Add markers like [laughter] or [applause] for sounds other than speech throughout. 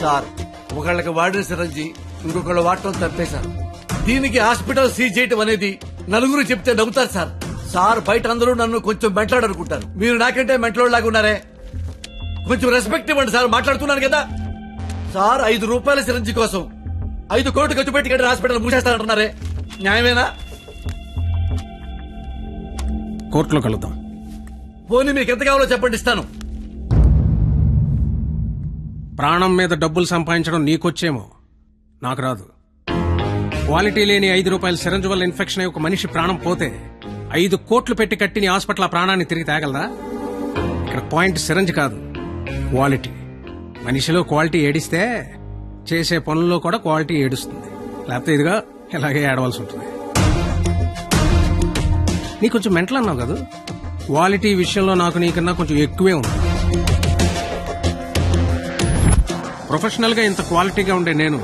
Sir. ఒకళ్ళకి వాడిన సిరంజి ఇంకొకళ్ళు వాడటం తప్పేశారు దీనికి హాస్పిటల్ సీజ్ చేయటం అనేది నలుగురు చెప్తే నవ్వుతారు సార్. సార్ బయట అందరూ నన్ను కొంచెం మెంట్లాడు అనుకుంటారు మీరు నాకంటే మెంట్లోడ్ ఉన్నారే? కొంచెం రెస్పెక్ట్ ఇవ్వండి సార్ మాట్లాడుతున్నాను కదా? సార్ ఐదు రూపాయల సిరంజి కోసం ఐదు కోట్లు ఖర్చు పెట్టి హాస్పిటల్ మూసేస్తానంటున్నారే న్యాయమేనా? కోర్టులో కలుద్దాం. పోనీ మీకు ఎంత కావాలో చెప్పండి ఇస్తాను. ప్రాణం మీద డబ్బులు సంపాదించడం నీకొచ్చేమో. నాకు రాదు. క్వాలిటీ లేని ఐదు రూపాయల సిరంజ్ వల్ల ఇన్ఫెక్షన్ అయ్యి ఒక మనిషి ప్రాణం పోతే ఐదు కోట్లు పెట్టి కట్టిన హాస్పిటల్ ఆ ప్రాణాన్ని తిరిగి తేగలదా ఇక్కడ పాయింట్ సిరంజ్ కాదు. క్వాలిటీ. మనిషిలో క్వాలిటీ ఏడిస్తే చేసే పనుల్లో కూడా క్వాలిటీ ఏడుస్తుంది. లేకపోతే ఇదిగా ఇలాగే ఏడవలసి ఉంటుంది. నీ కొంచెం మెంటల్ అన్నావు కదా? క్వాలిటీ విషయంలో నాకు నీకన్నా కొంచెం ఎక్కువే ఉంది. ప్రొఫెషనల్గా ఇంత క్వాలిటీగా ఉండే నేను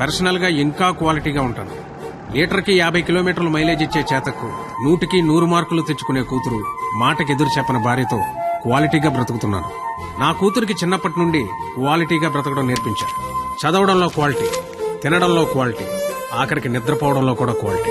పర్సనల్గా ఇంకా క్వాలిటీగా ఉంటాను. లీటర్కి యాభై కిలోమీటర్లు మైలేజ్ ఇచ్చే చేతకు నూటికి నూరు మార్కులు తెచ్చుకునే కూతురు మాటకి ఎదురు చెప్పని భార్యతో క్వాలిటీగా బ్రతుకుతున్నాను. నా కూతురికి చిన్నప్పటి నుండి క్వాలిటీగా బ్రతకడం నేర్పించాడు చదవడంలో క్వాలిటీ తినడంలో క్వాలిటీ ఆఖరికి నిద్రపోవడంలో కూడా క్వాలిటీ.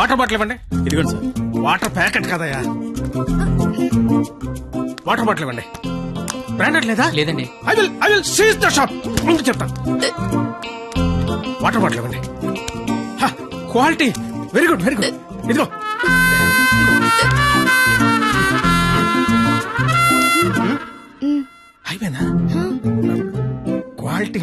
వాటర్ బాటిల్ ఇవ్వండి. ఇదిగోండి సార్. వాటర్ ప్యాకెట్ కదయ్యా. వాటర్ బాటిల్ ఇవ్వండి. బ్రాండెడ్ లేదా? లేదండి. I will I will seize the shop ముందు చెప్తా. వాటర్ బాటిల్ ఇవ్వండి. Quality very good very good. ఇదిగో. అయిపోయిందా క్వాలిటీ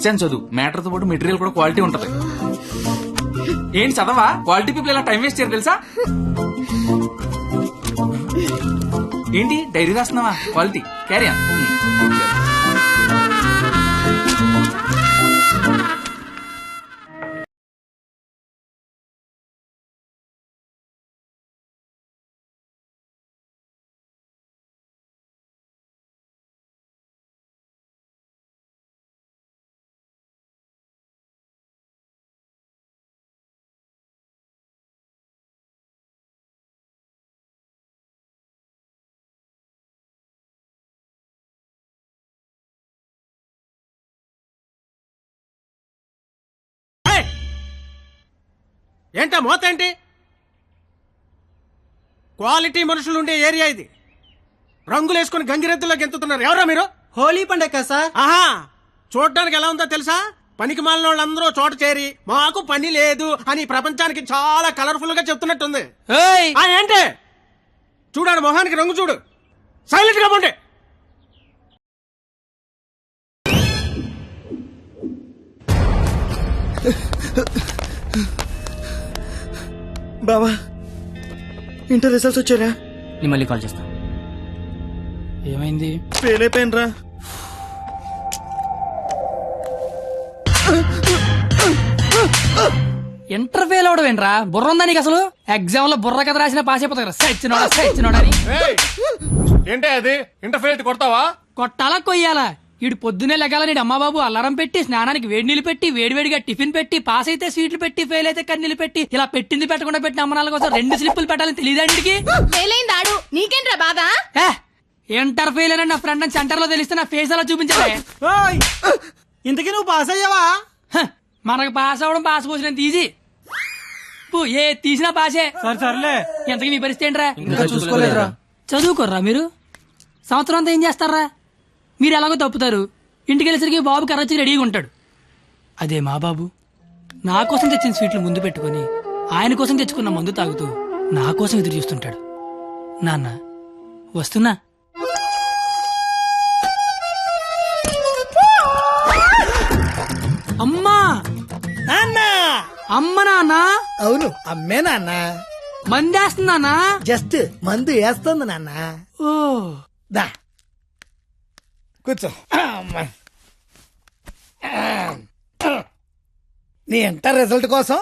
ఎస్ఎన్ చదువు. మ్యాటర్తో పాటు మెటీరియల్ కూడా క్వాలిటీ ఉంటది. ఏంటి చదవా? క్వాలిటీ పీపుల్ ఇలా టైం వేస్ట్ చేయరు తెలుసా? ఏంటి? డైరీ రాస్తున్నావా? క్వాలిటీ. క్యారియర్. ఏంటా మోత ఏంటి? క్వాలిటీ మనుషులు ఉండే ఏరియా ఇది. రంగులు వేసుకుని గంగిరెద్దులో గెంతుతున్నారు. ఎవరా మీరు? హోలీ పండగ సార్. ఆహా చూడడానికి ఎలా ఉందో తెలుసా? పనికి మాలిన వాళ్ళందరూ చోట చేరి మాకు పని లేదు అని ప్రపంచానికి చాలా కలర్ఫుల్గా చెప్తున్నట్టుంది. ఏంటి? చూడాడు మొహానికి రంగు చూడు. సైలెంట్గా పోండి. బావా ఇంటర్ రిజల్ట్స్ వచ్చారా నేను మళ్ళీ కాల్ చేస్తా. ఏమైంది? ఫెయిల్ అయిపోయినరా. ఇంటర్ ఫెయిల్ అవడం ఏంట్రా? బుర్ర ఉందా నీకు అసలు? ఎగ్జామ్లో బుర్ర కథ రాసిన పాస్ అయిపోతా కదా. సచ్చినోడా సచ్చినోడా అని. ఏంటే అది? ఇంటర్ఫేర్ కొడతావా? కొట్టాలా కొయ్యాలా? ఈడు పొద్దునే లెగాల నీడు అమ్మబాబు అల్లారం పెట్టి స్నానానికి వేడి నీళ్ళు పెట్టి వేడివేడిగా టిఫిన్ పెట్టి పాస్ అయితే స్వీట్లు పెట్టి ఫెయిల్ అయితే కన్నీళ్ళు పెట్టి ఇలా పెట్టింది పెట్టకుండా పెట్టిన అమ్మనాల కోసం రెండు స్లిప్పులు పెట్టాలని తెలియదండికి ఆడు. నీకేంట్రా బాధ? ఇంటర్ ఫెయిల్ అని నా ఫ్రెండ్ అని సెంటర్లో తెలిస్తే నా ఫేస్ అలా చూపించాలి. ఇంతకీ నువ్వు పాస్ అయ్యావా? మనకు పాస్ అవడం పాస్ పోసినంత ఈజీ. పో, ఏ తీసినా పాసే. సరే సర్లే. ఎంతకి మీ పరిస్థితి ఏంట్రా? చూసుకోలేదురా. చదువుకోర్రా మీరు? సంవత్సరం అంతా ఏం చేస్తారా? మీరు ఎలాగో తప్పుతారు. ఇంటికి వెళ్ళేసరికి బాబు కర్రొచ్చి రెడీగా ఉంటాడు. అదే మా బాబు. నా కోసం తెచ్చిన స్వీట్లు ముందు పెట్టుకొని ఆయన కోసం తెచ్చుకున్న మందు తాగుతూ నా కోసం ఎదురు చూస్తుంటాడు. నాన్న వస్తున్నా? అమ్మా! నాన్న! అమ్మ నాన్న! అవును అమ్మే నాన్న. మందేస్తున్నానా? జస్ట్ మందు వేస్తుంది నాన్న. ఓ! దా. కూర్చో. నీ ఇంటర్ రిజల్ట్ కోసం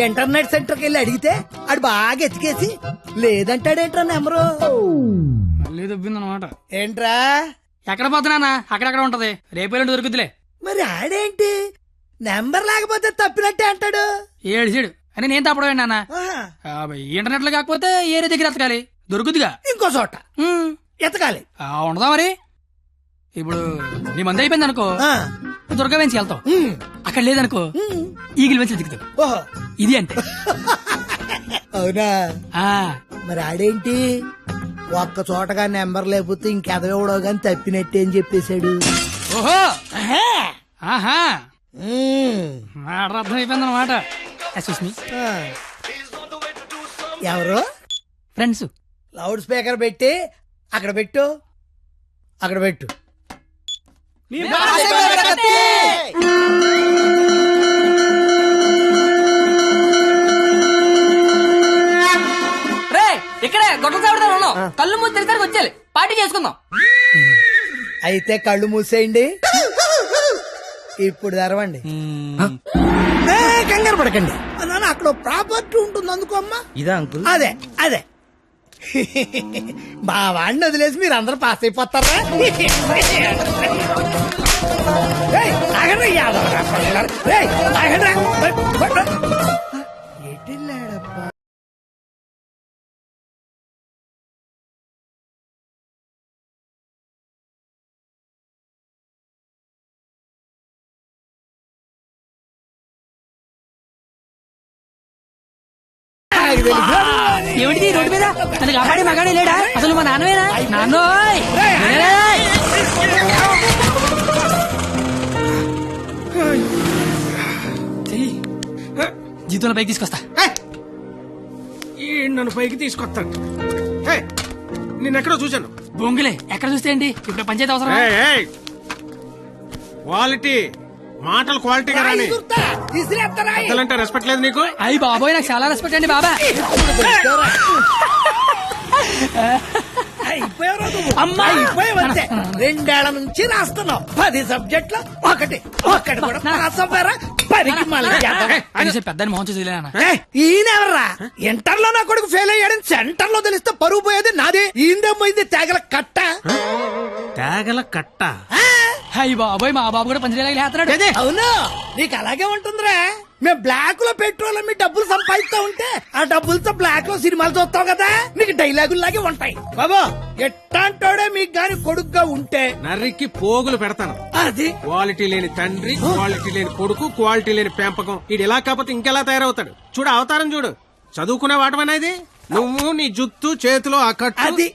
ఇంటర్నెట్ సెంటర్కి వెళ్ళి అడిగితే ఆడు బాగా ఎతికేసి లేదంటాడేంట్రా నెంబరు? మళ్ళీ దొబ్బిందనమాట. ఏంట్రా? ఎక్కడ పోతున్నానా అక్కడక్కడ ఉంటది? రేపు దొరుకుతులే మరి ఆడేంటి? నెంబర్ లేకపోతే తప్పినట్టే అంటాడు. ఏడు సీడు అని నేను తప్పడం నాన్న. ఇంటర్నెట్లో కాకపోతే ఏరే దగ్గర ఎతకాలి. దొరుకుతుగా ఇంకో చోట. ఎతకాలి. ఆ, ఉండదా మరి? ఇప్పుడు నీ మంది అయిపోయింది అనుకో. దుర్గా వెంచి వెళ్తావు. అక్కడ లేదనుకో. ఈగిల్ వెంచి దిగుతావు ఓహో. ఇది అంతే అవునా? ఆ. మరి ఆడేంటి? ఒక్క చోటగా నెంబర్ లేకపోతే ఇంకెదవడో గాని తప్పినట్టే అని చెప్పేశాడు. ఓహో. ఆహా. అర్థం అయిపోయింది అనమాట. ఎవరు? ఫ్రెండ్స్ లౌడ్ స్పీకర్ పెట్టి అక్కడ పెట్టు. అక్కడ పెట్టు. రే ఇక్కడే గొడవ చావిడతా ఉన్నాం. కళ్ళు మూసి తెరిసరికి వచ్చేయాలి. పార్టీ చేసుకుందాం. అయితే కళ్ళు మూసేయండి. ఇప్పుడు తెరవండి. కంగారు పడకండి. అక్కడ ప్రాపర్టీ ఉంటుంది అందుకో అమ్మా. ఇదా అంకుల్? అదే అదే. [laughs] మా వాడిని వదిలేసి మీరు అందరు పాస్ అయిపోతారా? [laughs] ఆగండి, ఆగండి. నాకు తెలుసు. ఏమిటి రోడ్డు మీద? నన్ను కాపాడే మగాడే లేడా? అసలు మా నాన్నవేనా? నాన్నోయ్. జీతంలో పైకి తీసుకొస్తా. నన్ను పైకి తీసుకొస్తాడు. ఏయ్, నిన్నెక్కడో చూశాను. బొంగులే ఎక్కడ చూస్తే ఏంటి? ఇప్పుడు పంచాయతీ అవసరం. క్వాలిటీ మాటలు క్వాలిటీగా రాని? పెద్దలంటే రెస్పెక్ట్ లేదు నీకు? అయ్యి బాబోయ్ నాకు చాలా రెస్పెక్ట్ అండి బాబా. అమ్మా! రెండేళ్ళ నుంచి రాస్తున్నావు. పది సబ్జెక్టులు ఒకటి. ఒకటి కూడా పాస్ పెద్దని మోహన్ చూసి ఏయ్, ఈయనెవర్రా ఇంటర్లో నా కొడుకు ఫెయిల్ అయ్యాడని సెంటర్లో తెలిస్తే పరువు పోయేది నాది. ఈందే పోయింది తేగల కట్ట. తేగల కట్ట? అయ్యి బాబోయ్ మా బాబు కూడా పంచలేలాగా లేస్తున్నాడు. అవును. నీకు అలాగే ఉంటుందిరా. మేము బ్లాక్లో పెట్రోల్ మీ డబ్బులు సంపాదిస్తా ఉంటే ఆ డబ్బులతో బ్లాక్లో సినిమాలు చూస్తావు కదా? నీకు డైలాగులు లాగే ఉంటాయి. బాబా ఎట్టాంటోడే మీకు గాని కొడుకుగా ఉంటే? నర్రికి పోగులు పెడతాను. అది? క్వాలిటీ లేని తండ్రి క్వాలిటీ లేని కొడుకు క్వాలిటీ లేని పెంపకం. ఇది ఇలా కాకపోతే ఇంకెలా తయారవుతాడు? చూడు అవతారం చూడు. చదువుకునే వాటమనేది నువ్వు నీ జుత్తు చేతిలో ఆ కట్టు. అది.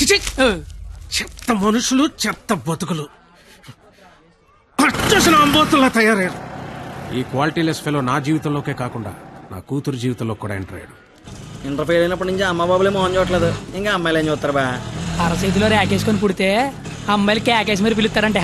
చిచి! చెత్త మనుషులు చెత్త బతుకులు. పచ్చసిన అంబోతుల్లా తయారయ్యారు. ఈ క్వాలిటీలెస్ ఫెలో నా జీవితంలోకే కాకుండా నా కూతురు జీవితంలో కూడా ఎంటర్ అయ్యాడు. ఇంటర్ ఫెయిల్ అయినప్పటి నుంచి అమ్మ బాబులే మోహన్ చూడట్లేదు. ఇంకా అమ్మాయిలు ఏం చూస్తారు బా? అరచేతిలో రేకేసుకొని పుడితే అమ్మాయిలు కేకేసి మరి పిలుస్తారంటే